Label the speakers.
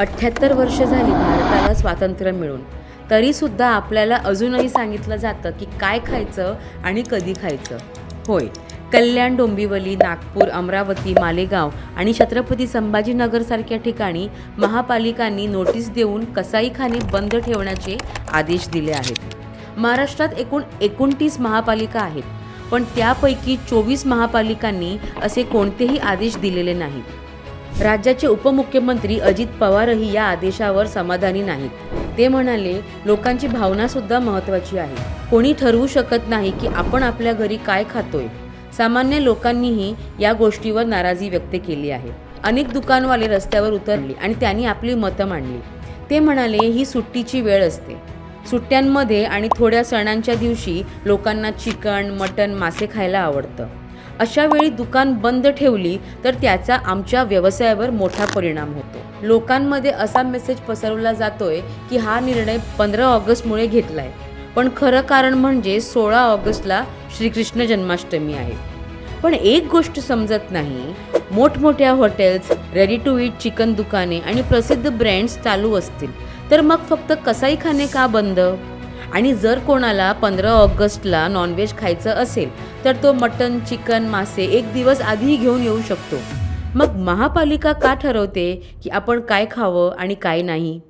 Speaker 1: अठ्ठ्याहत्तर वर्ष झाली भारताला स्वातंत्र्य मिळून. तरीसुद्धा आपल्याला अजूनही सांगितलं जातं की काय खायचं आणि कधी खायचं. होय कल्याण डोंबिवली नागपूर अमरावती मालेगाव आणि छत्रपती संभाजीनगरसारख्या ठिकाणी महापालिकांनी नोटीस देऊन कसाईखाने बंद ठेवण्याचे आदेश दिले आहेत. महाराष्ट्रात एकूण एकोणतीस महापालिका आहेत पण त्यापैकी चोवीस महापालिकांनी असे कोणतेही आदेश दिलेले नाहीत. राज्याचे उपमुख्यमंत्री अजित पवारही या आदेशावर समाधानी नाहीत. ते म्हणाले लोकांची भावना सुद्धा महत्त्वाची आहे. कोणी ठरवू शकत नाही की आपण आपल्या घरी काय खातोय. सामान्य लोकांनीही या गोष्टीवर नाराजी व्यक्त केली आहे. अनेक दुकानवाले रस्त्यावर उतरले आणि त्यांनी आपली मतं मांडली. ते म्हणाले ही सुट्टीची वेळ असते. सुट्ट्यांमध्ये आणि थोड्या सणांच्या दिवशी लोकांना चिकन मटन मासे खायला आवडतं. अशा वेळी दुकान बंद ठेवली तर त्याचा आमच्या व्यवसायावर मोठा परिणाम होतो. लोकांमध्ये असा मेसेज पसरवला जातोय की हा निर्णय पंधरा ऑगस्टमुळे घेतलाय. पण खरं कारण म्हणजे सोळा ऑगस्टला श्रीकृष्ण जन्माष्टमी आहे. पण एक गोष्ट समजत नाही मोठमोठ्या hotels ready to eat chicken दुकाने आणि प्रसिद्ध ब्रँड्स चालू असतील. तर मग फक्त कसाई खाणे का बंद? आणि जर कोणाला पंधरा ऑगस्टला नॉनव्हेज खायचं असेल तर तो मटन चिकन मासे एक दिवस आधीही घेऊन येऊ शकतो. मग महापालिका का ठरवते की आपण काय खावं आणि काय नाही?